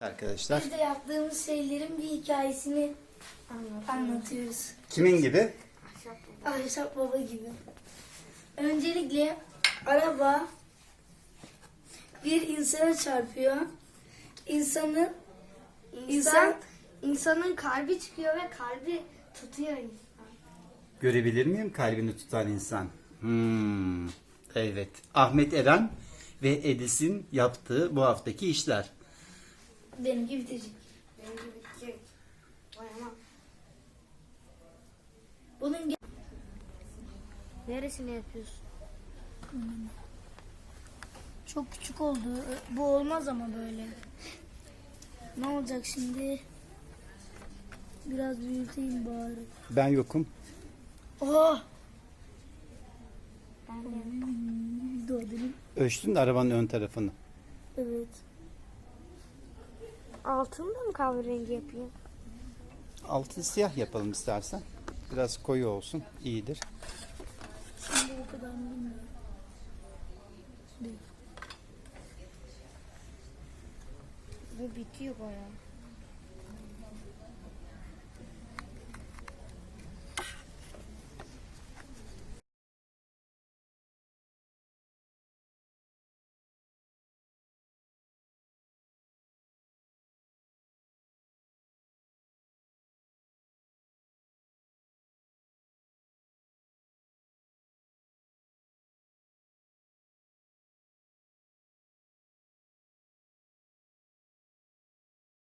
Arkadaşlar. Biz de yaptığımız şeylerin bir hikayesini anlatıyoruz. Kimin gibi? Ahşap baba gibi. Öncelikle araba bir insana çarpıyor. İnsanın İnsan, insanın kalbi çıkıyor ve kalbi tutuyor insan. Görebilir miyim kalbini tutan insan? Hmm. Evet. Ahmet Eren ve Edis'in yaptığı bu haftaki işler. Benimki bitecek. Benimki bitecek. Aman. Bunun Neresini yapıyorsun? çok küçük oldu. Bu olmaz ama böyle. Ne olacak şimdi? Biraz büyüteyim bari. Ben yokum. Oh! Ben de. Hmm, Doğdum. Ölçtün de arabanın ön tarafını. Evet. Altını da mı kahverengi yapayım? Altı siyah yapalım istersen. Biraz koyu olsun. iyidir. Şimdi o kadar bilmiyorum. Bu bitiyor bayağı.